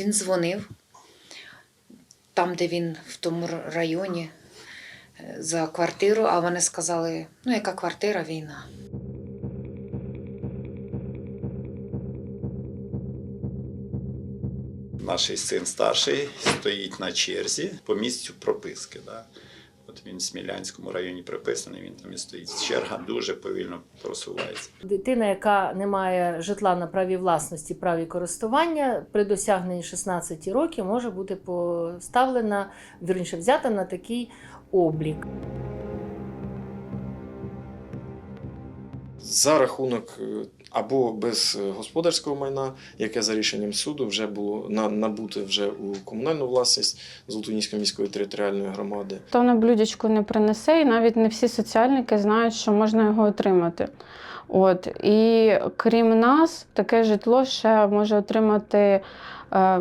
він дзвонив там, де він в тому районі е, за квартиру, а вони сказали: ну, яка квартира, війна. Наш син старший стоїть на черзі по місцю прописки. Да? От він в Смілянському районі приписаний, він там і стоїть. Черга дуже повільно просувається. Дитина, яка не має житла на праві власності, праві користування, при досягненні 16 років може бути поставлена, вірніше взята на такий облік. За рахунок е, або без е, господарського майна, яке за рішенням суду вже було на- набуте вже у комунальну власність Золотоніської міської територіальної громади. Хто на блюдечку не принесе, і навіть не всі соціальники знають, що можна його отримати. От і крім нас, таке житло ще може отримати е,